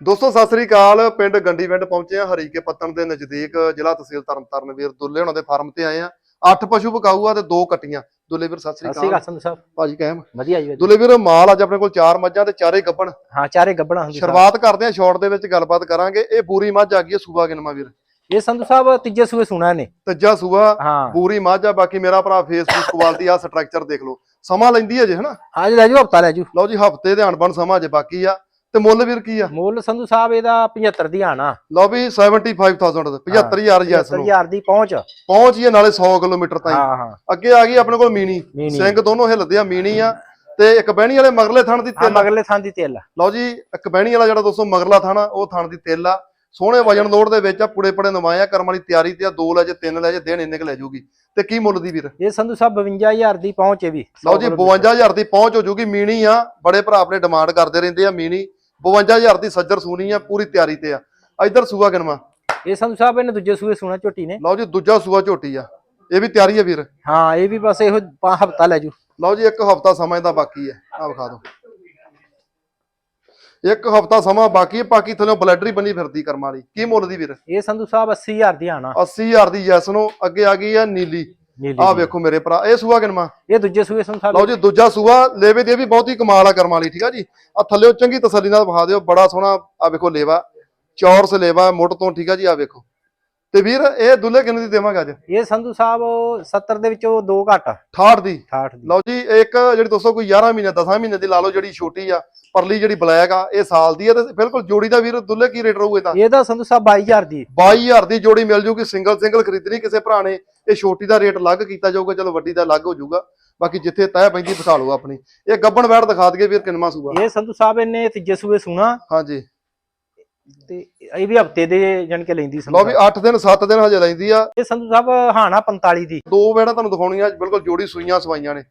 ਦੋਸਤੋ ਸਤਿ ਸ੍ਰੀ ਅਕਾਲ। ਪਿੰਡ ਗੰਡੀਵਿੰਡ ਪਹੁੰਚੇ ਆ ਹਰੀਕੇ ਪੱਤਣ ਦੇ ਨਜ਼ਦੀਕ ਜ਼ਿਲ੍ਹਾ ਤਹਿਸੀਲ ਤਰਨਤਾਰਨ ਵੀਰ ਦੁੱਲੇ ਹੁਣਾਂ ਦੇ ਫਾਰਮ ਤੇ ਆਏ ਆ ਅੱਠ ਪਸ਼ੂ ਵਿਕਾਊ ਆ ਤੇ ਦੋ ਕੱਟੀਆਂ। ਦੁੱਲੇ ਵੀਰ ਸਤਿ ਸ੍ਰੀ ਅਕਾਲ। ਸੰਧੂ ਸਾਹਿਬ। ਭਾਜੀ ਕਹਿਮ। ਵਧੀਆ ਜੀ। ਦੁੱਲੇ ਵੀਰ ਮਾਲ ਅੱਜ ਆਪਣੇ ਕੋਲ ਚਾਰ ਮੱਝਾਂ ਤੇ ਚਾਰੇ ਗੱਭਣ ਹਾਂ ਚਾਰੇ ਗੱਬਣਾ ਹੁੰਦੀ ਸ਼ੁਰੂਆਤ ਕਰਦੇ ਆ ਸ਼ਾਰਟ ਦੇ ਵਿੱਚ ਗੱਲਬਾਤ ਕਰਾਂਗੇ। ਇਹ ਪੂਰੀ ਮੱਝ ਆ ਗਈ ਹੈ ਸੂਬਾ ਗਿਨਮਾ ਵੀਰ। ਇਹ ਸੰਧੂ ਸਾਹਿਬ ਤੀਜੇ ਸੂਏ ਸੁਣਾ ਨੇ ਤੀਜਾ ਹਾਂ। ਪੂਰੀ ਮੱਝ ਆ। ਬਾਕੀ ਮੇਰਾ ਭਰਾ ਫੇਸਬੁੱਕ ਕੁਆਲਿਟੀ ਆ ਸਟਰਕਚਰ ਦੇਖ ਲਓ। ਸਮਾਂ ਲੈਂਦੀ ਹੈ ਜੇ ਹਨਾ? ਅੱਜ ਲੈ ਜਾਓ ਹਫਤਾ ਲੈ ਜਾਓ। ਲਓ ਜੀ ਹਫ਼ਤੇ ਦੇ ਅਣਬਣ ਸਮਾਂ ਜੇ ਬਾਕੀ ਆ। ਤੇ ਮੁੱਲ ਵੀਰ ਕੀ ਆ? ਮੁੱਲ ਸੰਧੂ ਸਾਹਿਬ ਇਹਦਾ 75 ਦੀ ਆਣਾ। ਲਓ ਵੀ 75000 75000 ਜੈਸ ਨੂੰ। 75000 ਦੀ ਪਹੁੰਚ। ਪਹੁੰਚ ਹੀ ਨਾਲੇ 100 ਕਿਲੋਮੀਟਰ ਤਾਈਂ। ਹਾਂ ਹਾਂ। ਅੱਗੇ ਆ ਗਈ ਆਪਣੇ ਕੋਲ ਮੀਣੀ। ਸਿੰਘ ਦੋਨੋਂ ਹਿੱਲਦੇ ਆ ਮੀਣੀ ਆ। ਤੇ ਇੱਕ ਬਹਿਣੀ ਵਾਲੇ ਮਗਰਲੇ ਥਣ ਦੀ ਤਿੱਲ। ਮਗਰਲੇ ਥਾਂ ਦੀ ਤੇਲ ਲਓ ਜੀ ਇੱਕ ਬਹਿਣੀ ਵਾਲਾ ਜਿਹੜਾ ਦੋਸਤੋ ਮਗਰਲਾ ਥਣ ਆ ਉਹ ਥਣ ਦੀ ਤਿੱਲ ਆ। ਸੋਹਣੇ ਵਜਨ ਲੋਡ ਦੇ ਵਿੱਚ ਆ ਪੁੜੇ ਪੜੇ ਨਵਾਏ ਆ ਕਰਮ ਵਾਲੀ ਤਿਆਰੀ ਤੇ ਆ ਦੋ ਲੈ ਜੇ ਤਿੰਨ ਲੈ ਜੇ ਦਿਨ ਇੰਨੇ ਕ ਲੈ ਜੂਗੀ। ਤੇ ਕੀ ਮੁੱਲ ਦੀ ਵੀਰ? ਇਹ ਸੰਧੂ ਸਾਹਿਬ 52000 ਦੀ ਪਹੁੰਚ ਹੈ ਵੀ। ਲਓ ਜੀ 52000 ਦੀ ਪਹੁੰਚ ਹੋ ਜੂਗੀ ਮੀਣੀ ਆ। ਬੜੇ ਭਰਾ ਆਪਣੇ ਡਿਮਾਂਡ ਕਰਦੇ ਰਹਿੰਦੇ ਆ ਮੀਣੀ। 52000 ਦੀ ਸੱਜਰ ਸੂਣੀ ਆ ਪੂਰੀ ਤਿਆਰੀ ਤੇ ਆ। ਇੱਧਰ ਸੂਆ ਗਨਮਾ ਇਹ ਸੰਧੂ ਸਾਹਿਬ ਇਹਨੇ ਦੂਜੇ ਸੂਏ ਸੁਣਾ ਝੋਟੀ ਨੇ। ਲਓ ਜੀ ਦੂਜਾ ਸੂਆ ਝੋਟੀ ਆ। ਇਹ ਵੀ ਤਿਆਰੀ ਆ ਵੀਰ। ਹਾਂ ਇਹ ਵੀ ਬਸ ਇਹੋ ਹਫਤਾ ਲੈ ਜਾਓ ਲਓ ਜੀ ਇੱਕ ਹਫਤਾ ਸਮਾਂ ਇਹਦਾ ਬਾਕੀ ਹੈ ਆ ਵਿਖਾ ਦਿਓ। ਇੱਕ ਹਫਤਾ ਸਮਾਂ ਬਾਕੀ ਹੈ ਬਾਕੀ ਥੱਲੇ ਬਲੈਡਰੀ ਬਣੀ ਫਿਰਦੀ ਕਰਮ ਵਾਲੀ। ਕੀ ਮੁੱਲ ਦੀ ਵੀਰ? ਇਹ ਸੰਧੂ ਸਾਹਿਬ 80000 ਦੀ ਆਣਾ। 80000 ਦੀ ਯੈਸ ਨੂੰ ਅੱਗੇ ਆ ਗਈ ਆ ਨੀਲੀ। ਨੀਲੀ ਆ ਦੀ। ਵੇਖੋ ਮੇਰੇ ਭਰਾ ਇਹ ਸੂਆ ਕਿਨਮਾ ਇਹ ਦੂਜੇ ਸੂਏ ਸਾਹਿਬ ਲਓ ਜੀ ਦੂਜਾ ਸੂਆ ਲੇਵੇ ਦੀ ਇਹ ਵੀ ਬਹੁਤੀ ਕਮਾਲ ਆ ਕਰਮ ਵਾਲੀ ਠੀਕ ਆ ਜੀ? ਆ ਥੱਲੇ ਚੰਗੀ ਤਸੱਲੀ ਨਾਲ ਵਿਖਾ ਦਿਓ ਬੜਾ ਸੋਹਣਾ ਆ ਵੇਖੋ ਲੇਵਾ। ਚੌਰਸ ਲੇਵਾ ਮੁੱਢ ਤੋਂ ਠੀਕ ਆ ਜੀ ਆ ਵੇਖੋ। ਤੇ ਵੀਰ ਇਹ ਦੁੱਲੇ ਕਿੰਨੇ ਦੀ ਦੇਵਾਂਗੇ ਅੱਜ? ਇਹ ਸੰਧੂ ਸਾਹਿਬ 70 ਦੇ ਵਿੱਚੋਂ ਦੋ ਘੱਟ 68 ਦੀ? 68 ਦੀ। ਲਓ ਜੀ ਇੱਕ ਜਿਹੜੀ ਦੋਸਤੋ ਕੋਈ 11 ਮਹੀਨੇ 10 ਮਹੀਨੇ ਦੀ ਲਾ ਲਓ ਜਿਹੜੀ ਛੋਟੀ ਆ ਪਰਲੀ ਜਿਹੜੀ ਬਲੈਕ ਆ ਇਹ ਸਾਲ ਦੀ ਆ ਤੇ ਬਿਲਕੁਲ ਜੋੜੀ ਦਾ ਵੀਰ ਦੁੱਲੇ ਕੀ ਰੇਟ ਰਹੂਗਾ ਤਾਂ? ਇਹਦਾ ਸੰਧੂ ਸਾਹਿਬ 22000 ਦੀ। 22000 ਦੀ ਜੋੜੀ ਮਿਲ ਜੂਗੀ ਸਿੰਗਲ ਸਿੰਗਲ ਖਰੀਦਣੀ ਕਿਸੇ ਭਰਾ ਨੇ ਇਹ ਛੋਟੀ ਦਾ ਰੇਟ ਅਲੱਗ ਕੀਤਾ ਜਾਊਗਾ ਚਲੋ ਵੱਡੀ ਦਾ ਅਲੱਗ ਹੋ ਜਾਊਗਾ ਬਾਕੀ ਜਿੱਥੇ ਤੈਅ ਪੈਂਦੀ ਬਿਠਾ ਲਓ ਆਪਣੀ। ਇਹ ਗੱਬਣ ਵੈੜ ਦਿਖਾ ਦਈਏ ਵੀਰ ਕਿੰਨਵਾਂ ਸੂਆ। ਇਹ ਸੰਧੂ ਸਾਹਿਬ ਇਹਨੇ ਤੀਜੇ ਸੂਏ ਸੁਣਾ। ਹਾਂਜੀ। ਤੇ ਇਹ ਵੀ ਹਫ਼ਤੇ ਦੇ ਜਣ ਕੇ ਲੈਂਦੀ ਸੰਧੂ ਲਓ ਵੀ 8 ਦਿਨ 7 ਦਿਨ ਹਜੇ ਲੈਂਦੀ ਆ। ਇਹ ਸੰਧੂ ਸਾਹਿਬ ਹਾਣਾ 45 ਦੀ। ਦੋ ਵੈੜਾਂ ਤੁਹਾਨੂੰ ਦਿਖਾਉਣੀਆਂ ਬਿਲਕੁਲ ਜੋੜੀ ਸੂਈਆਂ ਸਵਾਈਆਂ ਨੇ।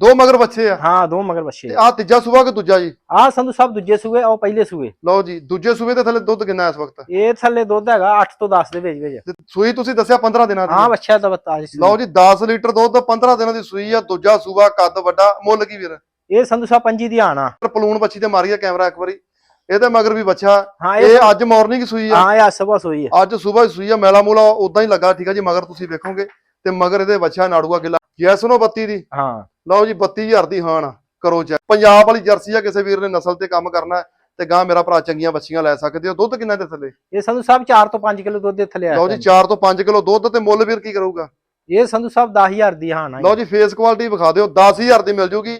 ਦੋ ਮਗਰ ਬੱਚੇ ਆ। ਹਾਂ ਦੋ ਮਗਰ ਬੱਚੇ ਤੇ ਆ ਤੀਜਾ ਸੂਆ ਕਿ ਦੂਜਾ ਜੀ? ਆਹ ਸੰਧੂ ਸਾਹਿਬ ਦੂਜੇ ਸੂਏ ਉਹ ਪਹਿਲੇ ਸੂਏ। ਲਓ ਜੀ ਦੂਜੇ ਸੂਏ ਦੇ ਥੱਲੇ ਦੁੱਧ ਕਿੰਨਾ ਇਸ ਵਕਤ? ਇਹ ਥੱਲੇ ਦੁੱਧ ਹੈਗਾ 8 ਤੋਂ 10 ਦੇ ਵਿੱਚ ਵਿੱਚ। ਤੇ ਸੂਈ ਤੁਸੀਂ ਦੱਸਿਆ 15 ਦਿਨਾਂ ਦੀ। ਹਾਂ ਬੱਚਾ ਤਾਂ ਬਤਾ ਜੀ ਲਓ ਜੀ 10 ਲੀਟਰ ਦੁੱਧ 15 ਦਿਨਾਂ ਦੀ ਸੂਈ ਆ ਦੂਜਾ ਸੂਆ ਕੱਦ ਵੱਡਾ ਮੁੱਲ ਕੀ ਵੀਰ? ਇਹ ਸੰਧੂ ਸਾਹਿਬ ਪੰਜੀ ਦੀ ਆਣਾ ਪਲੂਣ ਬੱਚੀ ਤੇ ਮਾਰੀਆ ਕੈਮਰਾ ਇੱਕ ਵਾਰੀ। ਇਹਦੇ ਮਗਰ ਵੀ ਬੱਚਾ। ਹਾਂ ਇਹ ਅੱਜ ਮਾਰਨਿੰਗ ਸੂਈ ਆ। ਹਾਂ ਇਹ ਸਭਾ ਸੋਈ ਹੈ ਅੱਜ ਸਵੇਰ ਸੂਈ ਆ ਮੈਲਾ ਮੂਲਾ ਉਦਾਂ ਹੀ ਲੱਗਾ ਠੀਕ ਆ ਜੀ ਮਗਰ ਤੁਸੀਂ ਵੇਖੋਗੇ ਤੇ ਮਗਰ ਇਹਦੇ ਬੱਚਾ ਨਾੜੂਆ ਗਿੱਲਾ। ਯੈਸ ਨੋ 32 ਦੀ। ਹਾਂ। ਲਓ ਜੀ 32000 ਦੀ ਹਾਨ ਕਰੋ ਚੈੱਕ ਪੰਜਾਬ ਵਾਲੀ ਜਰਸੀ ਆ ਕਿਸੇ ਵੀਰ ਨੇ ਨਸਲ ਤੇ ਕੰਮ ਕਰਨਾ ਹੈ, ਤੇ ਗਾਂ ਮੇਰਾ ਭਰਾ ਚੰਗੀਆਂ ਬੱਚੀਆਂ ਲੈ ਸਕਦੇ ਹੋ ਦੁੱਧ ਕਿੰਨਾ ਦੇ ਥੱਲੇ? ਇਹ ਸੰਧੂ ਸਾਹਿਬ 4 ਤੋਂ 5 ਕਿਲੋ ਦੁੱਧ ਦੇ ਥੱਲੇ ਲਓ ਜੀ 4 ਤੋਂ 5 ਕਿਲੋ ਦੁੱਧ ਤੇ ਮੁੱਲ ਵੀਰ ਕੀ ਕਰੂਗਾ? ਇਹ ਸੰਧੂ ਸਾਹਿਬ 10000 ਦੀ ਆਣਾ ਲਓ ਜੀ। ਫੇਸ ਕੁਆਲਿਟੀ ਵਿਖਾ ਦਿਓ। 10000 ਦੀ ਮਿਲ ਜੂਗੀ।